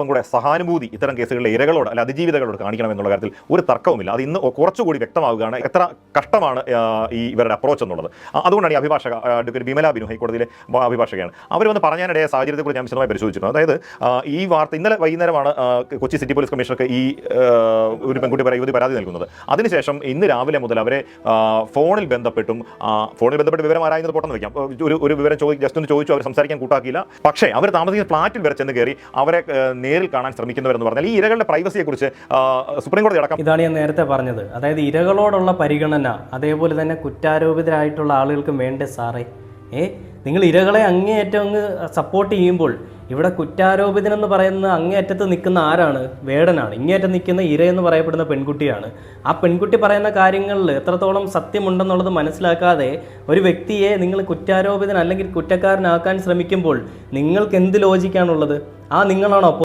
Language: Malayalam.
അല്പം കൂടെ സഹാനുഭൂതി ഇത്തരം കേസുകളിലെ ഇരകളോട് അല്ല അതിജീവിതകളോട് കാണിക്കണം എന്നുള്ള കാര്യത്തിൽ ഒരു തർക്കവുമില്ല. അത് ഇന്ന് കുറച്ചുകൂടി വ്യക്തമാവുകയാണ്. എത്ര കഷ്ടമാണ് ഈ ഇവരുടെ അപ്രോച്ച് എന്നുള്ളത്. അതുകൊണ്ടാണ് ഈ അഭിഭാഷക അഡ്വക്കേറ്റ് ബിമല ബിനു ഹൈക്കോടതിയിലെ അഭിഭാഷകയാണ്. അവർ വന്ന് പറഞ്ഞാനിടയ സാഹചര്യത്തെക്കുറിച്ച് ഞാൻ വിശദമായി പരിശോധിച്ചിരുന്നു അതായത് ഈ വാർത്ത ഇന്നലെ വൈകുന്നേരമാണ് കൊച്ചി സിറ്റി പോലീസ് കമ്മീഷണർക്ക് ഈ ഒരു പെൺകുട്ടി യുവതി പരാതി നൽകുന്നത്. അതിനുശേഷം ഇന്ന് രാവിലെ മുതൽ അവരെ ഫോണിൽ ബന്ധപ്പെട്ടും ഫോണിൽ ബന്ധപ്പെട്ട് വിവരം ആരായുന്നത് പൊട്ടെന്ന് വെക്കാം. ഒരു ഒരു വിവരം ചോദിച്ചു ജസ്റ്റ് ഒന്ന് ചോദിച്ചു അവർ സംസാരിക്കാൻ കൂട്ടാക്കിയില്ല. പക്ഷേ അവർ താമസിക്കുന്ന ഫ്ലാറ്റിൽ വരെ ചെന്ന് കയറി അവരെ നേരിൽ കാണാൻ ശ്രമിക്കുന്നവരെന്ന് പറഞ്ഞാൽ ഈ ഇരകളുടെ പ്രൈവസിയെ കുറിച്ച് സുപ്രീം കോടതി അടക്കം ഇതാണ് ഞാൻ നേരത്തെ പറഞ്ഞത്. അതായത് ഇരകളോടുള്ള പരിഗണന അതേപോലെ തന്നെ കുറ്റാരോപിതരായിട്ടുള്ള ആളുകൾക്കും വേണ്ടേ സാറേ. ഏ? നിങ്ങൾ ഇരകളെ അങ്ങേയറ്റം അങ്ങ് സപ്പോർട്ട് ചെയ്യുമ്പോൾ ഇവിടെ കുറ്റാരോപിതനെന്ന് പറയുന്ന അങ്ങേയറ്റത്ത് നിൽക്കുന്ന ആരാണ്? വേടനാണ്. ഇങ്ങേയറ്റം നിൽക്കുന്ന ഇര എന്ന് പറയപ്പെടുന്ന പെൺകുട്ടിയാണ്. ആ പെൺകുട്ടി പറയുന്ന കാര്യങ്ങളിൽ എത്രത്തോളം സത്യമുണ്ടെന്നുള്ളത് മനസ്സിലാക്കാതെ ഒരു വ്യക്തിയെ നിങ്ങൾ കുറ്റാരോപിതൻ അല്ലെങ്കിൽ കുറ്റക്കാരനാക്കാൻ ശ്രമിക്കുമ്പോൾ നിങ്ങൾക്ക് എന്ത് ലോജിക്കാണുള്ളത് ആ നിങ്ങളാണോ